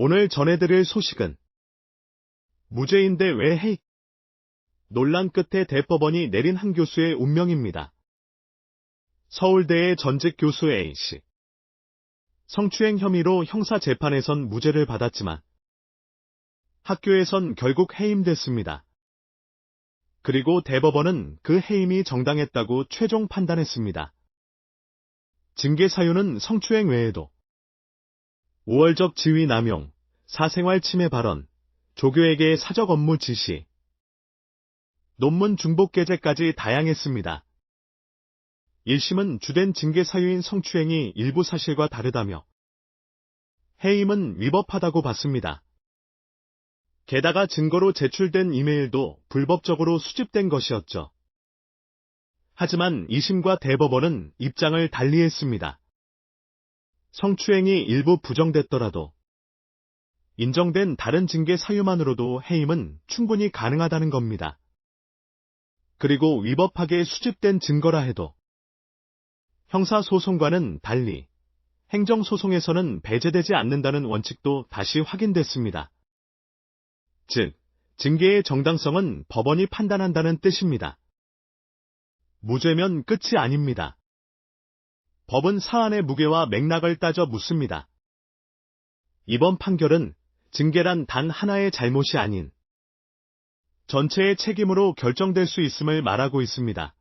오늘 전해드릴 소식은 무죄인데 왜 해? 논란 끝에 대법원이 내린 한 교수의 운명입니다. 서울대의 전직 교수 A씨. 성추행 혐의로 형사 재판에선 무죄를 받았지만 학교에선 결국 해임됐습니다. 그리고 대법원은 그 해임이 정당했다고 최종 판단했습니다. 징계 사유는 성추행 외에도 우월적 지위 남용, 사생활 침해 발언, 조교에게 사적 업무 지시, 논문 중복 게재까지 다양했습니다. 1심은 주된 징계 사유인 성추행이 일부 사실과 다르다며 해임은 위법하다고 봤습니다. 게다가 증거로 제출된 이메일도 불법적으로 수집된 것이었죠. 하지만 2심과 대법원은 입장을 달리했습니다. 성추행이 일부 부정됐더라도 인정된 다른 징계 사유만으로도 해임은 충분히 가능하다는 겁니다. 그리고 위법하게 수집된 증거라 해도 형사소송과는 달리 행정소송에서는 배제되지 않는다는 원칙도 다시 확인됐습니다. 즉, 징계의 정당성은 법원이 판단한다는 뜻입니다. 무죄면 끝이 아닙니다. 법은 사안의 무게와 맥락을 따져 묻습니다. 이번 판결은 징계란 단 하나의 잘못이 아닌 전체의 책임으로 결정될 수 있음을 말하고 있습니다.